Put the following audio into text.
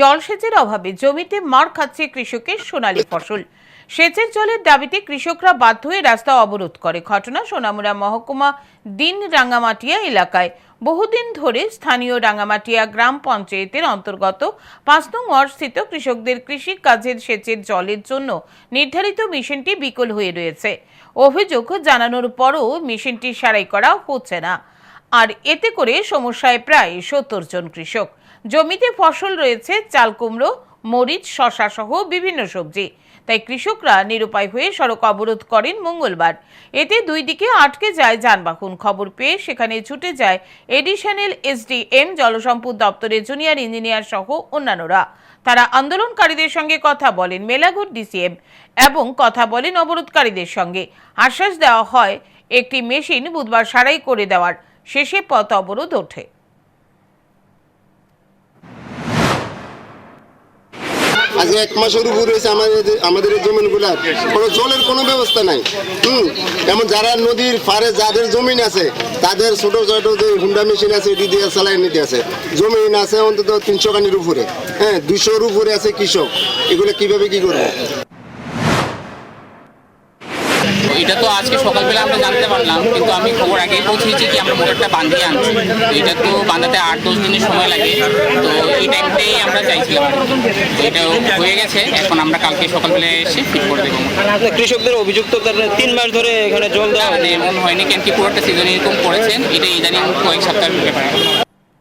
জলসেচের অভাবে জমিতে মার খাচ্ছে কৃষকের সোনালী ফসল। সেচের জলের দাবিতে কৃষকরা বাধ্য হয়ে রাস্তা অবরোধ করে। ঘটনা সোনামুড়া মহকুমা দিন রাঙ্গামাটিয়া এলাকায়। বহুদিন ধরে স্থানীয় রাঙ্গামাটিয়া গ্রাম পঞ্চায়েতের অন্তর্গত পাঁচ নং স্থিত কৃষকদের কৃষি কাজের সেচের জলের জন্য নির্ধারিত মেশিনটি বিকল হয়ে রয়েছে। অভিযোগ জানানোর পরও মেশিনটি সারাই করা হচ্ছে না। আর এতে করে সমস্যায় প্রায় সত্তর জন কৃষক। জমিতে ফসল রয়েছে, চাল কুমড়ো, মরিচ শশা সহ বিভিন্ন সবজি। তাই কৃষকরা নিরুপায় হয়ে সড়ক অবরোধ করেন মঙ্গলবার। এতে দুই দিকে আটকে যায় যানবাহন। খবর পেয়ে সেখানে ছুটে যায় এডিশনাল এসডিএম, জলসম্পদ দপ্তরের জুনিয়র ইঞ্জিনিয়ার সহ অন্যান্যরা। তারা আন্দোলনকারীদের সঙ্গে কথা বলেন মেলাঘুট ডিসিএম এবং কথা বলেন অবরোধকারীদের সঙ্গে। আশ্বাস দেওয়া হয়, একটি মেশিন বুধবার সারাই করে দেওয়ার। শেষে পথ অবরোধ ওঠে। আজকে এক মাসের উপর রয়েছে আমাদের আমাদের এই জমিনগুলার কোনো জলের কোনো ব্যবস্থা নাই। হুম? এমন যারা নদীর পারে যাদের জমিন আছে, তাদের ছোট ছোট যে হুন্ডা মেশিন আছে, এটি দিয়ে চালাই নিতে আছে। জমিন আছে অন্তত তিনশো কানির উপরে। হ্যাঁ দুশোর উপরে আছে কৃষক। এগুলো কীভাবে কি করবে? এটা তো আজকে সকালবেলা আমরা জানতে পারলাম, কিন্তু আমি খবর আগেই পৌঁছেছি কি আমরা মোটরটা বাঁধিয়ে আনছি। এটা তো বাঁধাতে আট, দশ দিনের সময় লাগে। তো এই টাইমটাই চাইছিলাম এটা হয়ে গেছে এখন আমরা কালকে সকালবেলা এসে ফিট করে দেবো। কৃষকদের অভিযুক্ত তিন মাস ধরে এখানে জল দেওয়া এমন হয়নি কেন কি পুরোটা সিজন এরকম করেছেন এটা ইদানিং কয়েক সপ্তাহের ব্যাপার।